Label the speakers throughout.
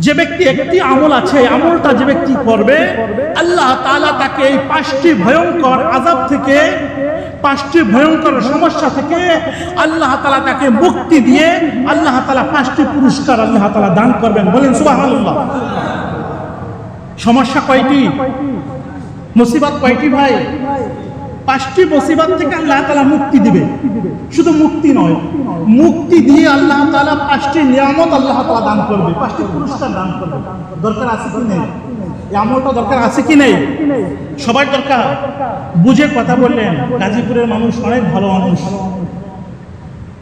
Speaker 1: যে ব্যক্তি একটি আমল আছে আমলটা যে ব্যক্তি করবে, আল্লাহ তাআলা তাকে এই পাঁচটি ভয়ঙ্কর আজাব থেকে, পাঁচটি ভয়ঙ্কর সমস্যা থেকে আল্লাহ তাআলা তাকে মুক্তি দিয়ে, আল্লাহ তালা পাঁচটি পুরস্কার আল্লাহ তালা দান করবেন। বলেন, সুবহানাল্লাহ। সমস্যা কয়টি? মুসিবত কয়টি ভাই? পাঁচটি মুসিবত থেকে আল্লাহ তালা মুক্তি দিবে। শুধু মুক্তি নয়, মুক্তি দিয়ে আল্লাহ তাআলা পাঁচটি নিয়ামত আল্লাহ তালা দান করবে। পাঁচটি পুরস্কার দান করবে। দরকার আছে কি নেই? এই আমলটা দরকার আছে কি নেই? সবার দরকার। বুঝে কথা বললেন, গাজীপুরের মানুষ অনেক ভালো মানুষ।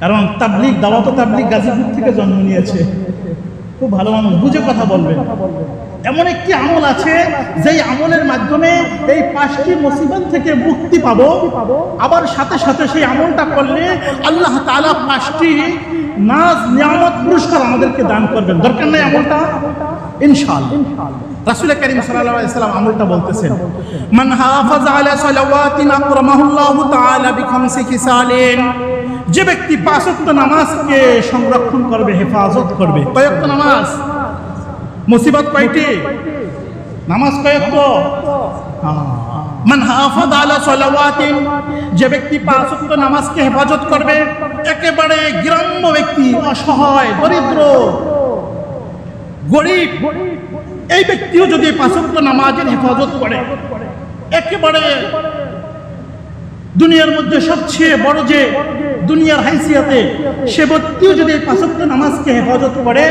Speaker 1: কারণ তাবলিক দাওয়াত তাবলিক গাজীপুর থেকে জন্ম নিয়েছে। খুব ভালো মানুষ। বুঝে কথা বলবেন। এমন একটি আমল আছে, যেই আমলের মাধ্যমে এই পাঁচটি মুসিবত থেকে মুক্তি পাবো। আবার সাথে সাথে সেই আমলটা করলে আল্লাহ তাআলা পাঁচটি নাজ, নিয়ামত, পুরস্কার আমাদেরকে দান করবেন। দরকার নাই আমলটা? ইনশাআল্লাহ। রাসূল করিম সাল্লাম আমলটা বলতেছেন, মান হাফাজ আলা সালাওয়াতিন আকরামাহুল্লাহু তাআলা বিখামসি খিসালিন। যে ব্যক্তি পাঁচ ওয়াক্ত নামাজকে সংরক্ষণ করবে, হেফাজত করবে। কয়েকটা নামাজ? মুসিবত কয়টি? নামাজ কয়েকট মান হাফাজ আলা যে ব্যক্তি পাঁচ ওয়াক্ত নামাজকে হেফাজত করবে, একেবারে গ্রাম্য ব্যক্তি, অসহায়, দরিদ্র, গরিব, এই ব্যক্তিও যদি পাঁচ ওয়াক্ত নামাজের হেফাজত করে, একেবারে দুনিয়ার মধ্যে সবচেয়ে বড় যে দুনিয়ার হাইসিয়াতে সে ব্যক্তিও যদি এই পাঁচক্ত নামাজকে হেফাজত করে,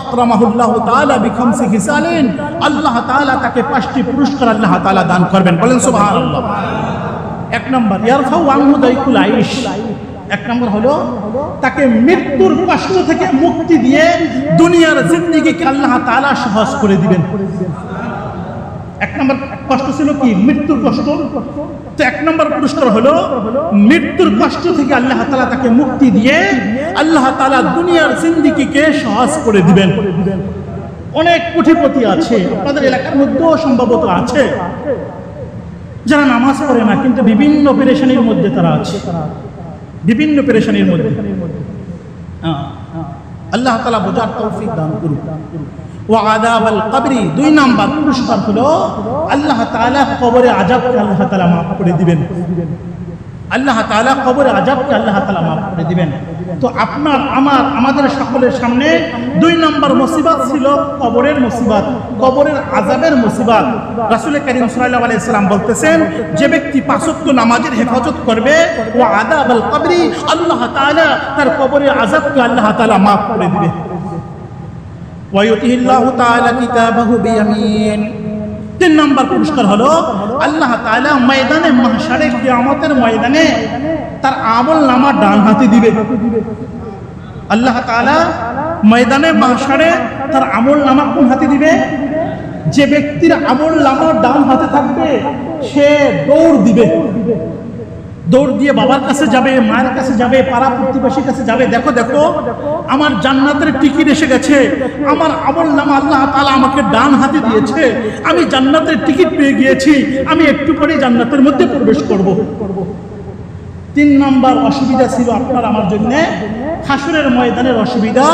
Speaker 1: আকরামাহুল্লাহ তাআলা বিখামসি হিসালিন, আল্লাহ তাআলা তাকে পাঁচটি পুরস্কার আল্লাহ তাআলা দান করবেন। বলেন সুবহানাল্লাহ। এক নম্বর, ইয়ারফাউ আনহু দাইকুল আইশ। এক নম্বর হলো, তাকে মৃত্যুর কষ্ট থেকে মুক্তি দিয়ে দুনিয়ার জিন্দেগিকে আল্লাহ তাআলা সহজ করে দিবেন। নম্বর কষ্ট ছিল কি? মৃত্যুর কষ্ট। তো এক নম্বর পুরস্কার হলো, মৃত্যুর কষ্ট থেকে আল্লাহ তালা তাকে মুক্তি দিয়ে আল্লাহ তালা দুনিয়ার জিন্দিগিকে সহজ করে দিবেন। অনেক কোটিপতি আছে আপনাদের এলাকার মধ্যেও সম্ভবত আছে, যারা নামাজ পড়ে না, কিন্তু বিভিন্ন পেরেশানির মধ্যে তারা আছে। বিভিন্ন পেরেশানির মধ্যে। হ্যাঁ। আল্লাহ তালা বোঝার তৌফিক দান করুক। ওয়াদাব আল কাবরি, দুই নাম্বার পুরস্কার হলো আল্লাহ তালা কবরে আজাবকে আল্লাহ তালা মাফ করে দিবেন। আল্লাহ তাআলা কবরে আজাবকে আল্লাহ তাআলা মাফ করে দিবেন। তো আপনার, আমার, আমাদের সকলের সামনে দুই নম্বর মুসিবত ছিল কবরের মুসিবত, কবরের আজাবের মুসিবত। রাসূল করিম সাল্লাল্লাহু আলাইহি সাল্লাম বলতেছেন, যে ব্যক্তি পাঁচ নামাজের হেফাজত করবে, ও আদাব আল কবরি, আল্লাহ তাআলা তার কবরের আজাবকে আল্লাহ তাআলা মাফ করে দিবে। ওয়ায়ুতিহিল্লাহু তাআলা কিতাবাহু বিয়ামিন। তিন নম্বর পুরস্কার হলো আল্লাহ ময়দানে মহাসারে কিয়ামতের ময়দানে তার আমল নামা ডান হাতে দিবে। আল্লাহ ময়দানে মহাসারে তার আমল নামা কোন হাতে দিবে? যে ব্যক্তির আমল নামা ডান হাতে থাকবে, সে দৌড় দিবে। দৌড় দিয়ে বাবার কাছে যাবে, মায়ের কাছে যাবে, পাড়া প্রতিবেশীর কাছে যাবে। দেখো দেখো, আমার জান্নাতের টিকিট এসে গেছে। আমার আমল নামা আল্লাহ তালা আমাকে ডান হাতে দিয়েছে। আমি জান্নাতের টিকিট পেয়ে গিয়েছি। আমি একটু পরে জান্নাতের মধ্যে প্রবেশ করব। তিন নম্বর অসুবিধা ছিল আপনার আমার জন্য। হাসুরের ময়দানের অসুবিধা।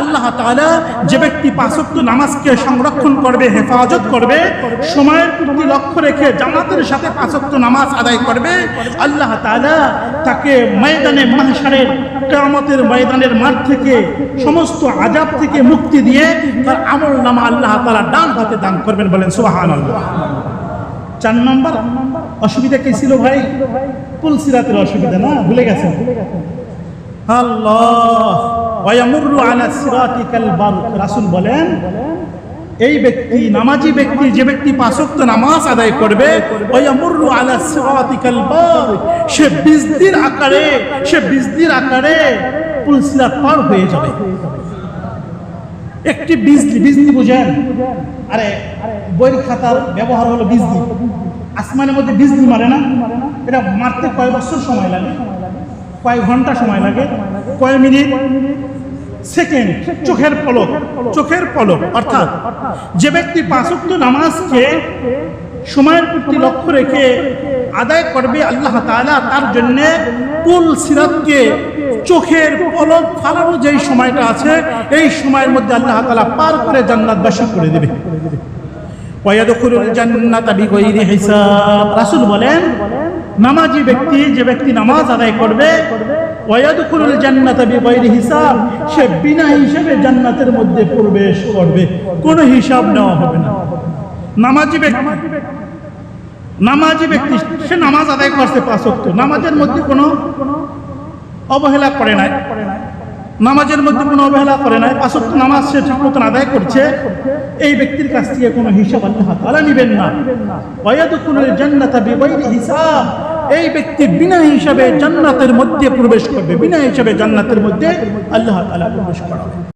Speaker 1: আল্লাহ তাআলা যে ব্যক্তি পাঁচক্ত নামাজকে সংরক্ষণ করবে, হেফাজত করবে, সময়ের প্রতি লক্ষ্য রেখে জামাতের সাথে পাঁচক্ত নামাজ আদায় করবে, আল্লাহ তাআলা তাকে ময়দানে মাহশারের, কিয়ামতের ময়দানের মাঠ থেকে, সমস্ত আজাব থেকে মুক্তি দিয়ে তার আমল নামা আল্লাহ তালা ডান হাতে দান করবেন বলেন, সুবহানাল্লাহ। চার নম্বর অসুবিধা কি ছিল ভাই? পুলসিরাতের অসুবিধা না? ভুলে রাসূল বলেন, এই ব্যক্তি, নামাজি ব্যক্তি, যে ব্যক্তি পাঁচক্ত নামাজ আদায় করবে সে বিজদির আকারে, সে বিজদির আকারে পার হয়ে যাবে। একটি বিজলি বিজলি বুঝেন? আরে, বইয়ের খাতার ব্যবহার হলো বিজলি। আসমানের মধ্যে বিজলি মারে না। এটা মারতে কয় বছর সময় লাগে? কয় ঘণ্টা সময় লাগে? কয় মিনিট? সেকেন্ড, চোখের পলক চোখের পলক, অর্থাৎ যে ব্যক্তি পাঁচক্ত নামাজকে সময়ের প্রতি লক্ষ্য রেখে আদায় করবে আল্লাহ তাআলা, তার জন্য কুল সিরাতকে চোখের পলক ফালানো যেই সময়টা আছে, এই সময়ের মধ্যে আল্লাহ তাআলা পার করে জান্নাতবাসী করে দেবে। রাসূল বলেন, নামাজি ব্যক্তি যে ব্যক্তি নামাজ আদায় করবে ওয়ায়াদখুলুল জান্নাতা বিগাইরি হিসাব, সে বিনা হিসাবে জান্নাতের মধ্যে প্রবেশ করবে। কোনো হিসাব নেওয়া হবে না। নামাজি ব্যক্তি নামাজি ব্যক্তি, সে নামাজ আদায় করছে পাঁচ নামাজের মধ্যে কোনো অবহেলা করে নাই। নামাজের মধ্যে কোনো অবহেলা করে নাই, পাঁচ ওয়াক্ত নামাজ সে ঠিক মতন আদায় করছে, এই ব্যক্তির কাছ থেকে কোনো হিসাব আল্লাহ নিবেন না। ওয়ায়াদখুলুল জান্নাতা বিগাইরি হিসাব। এই ব্যক্তি বিনা হিসাবে জান্নাতের মধ্যে প্রবেশ করবে, বিনা হিসাবে জান্নাতের মধ্যে আল্লাহ তালা প্রবেশ করাবে।